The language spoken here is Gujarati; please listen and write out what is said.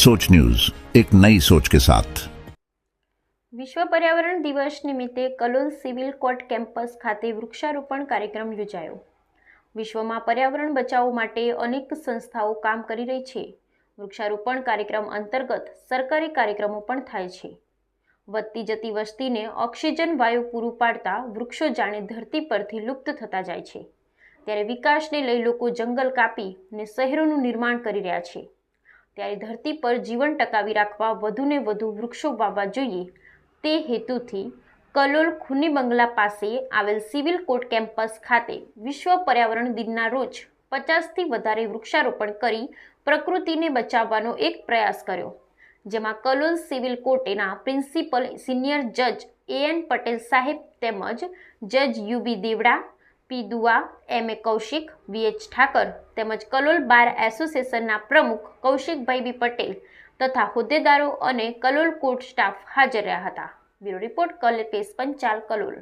सोच न्यूज एक नई सोच के साथ વિશ્વ પર્યાવરણ દિવસ નિમિત્તે કલોલ સિવિલ કોર્ટ કેમ્પસ ખાતે વૃક્ષારોપણ કાર્યક્રમ યોજાયો વિશ્વમાં પર્યાવરણ બચાવો માટે અનેક સંસ્થાઓ કામ કરી રહી છે વૃક્ષારોપણ કાર્યક્રમ અંતર્ગત સરકારી કાર્યક્રમો પણ થાય છે વધતી જતી વસ્તીને ઓક્સિજન વાયુ પૂરું પાડતા વૃક્ષો જાણે ધરતી પરથી લુપ્ત થતા જાય છે ત્યારે વિકાસને લઈ લોકો જંગલ કાપી અને શહેરોનું નિર્માણ કરી રહ્યા છે ત્યારે ધરતી પર જીવન ટકાવી રાખવા વધુને વધુ વૃક્ષો વાવવા જોઈએ. તે હેતુથી કલોલ ખુની બંગલા પાસે આવેલ સિવિલ કોર્ટ કેમ્પસ ખાતે વિશ્વ પર્યાવરણ દિનના રોજ પચાસથી વધારે વૃક્ષારોપણ કરી પ્રકૃતિને બચાવવાનો એક પ્રયાસ કર્યો, જેમાં કલોલ સિવિલ કોર્ટેના પ્રિન્સિપલ સિનિયર જજ એ એન પટેલ સાહેબ તેમજ જજ UB Devda P Dua, M A Kaushik VH Thakar તેમજ કલોલ બાર એસોસિએશનના પ્રમુખ કૌશિકભાઈ બી પટેલ તથા હોદ્દેદારો અને કલોલ કોર્ટ સ્ટાફ હાજર રહ્યા હતા. Bureau report Kalpesh Panchal, Kalol.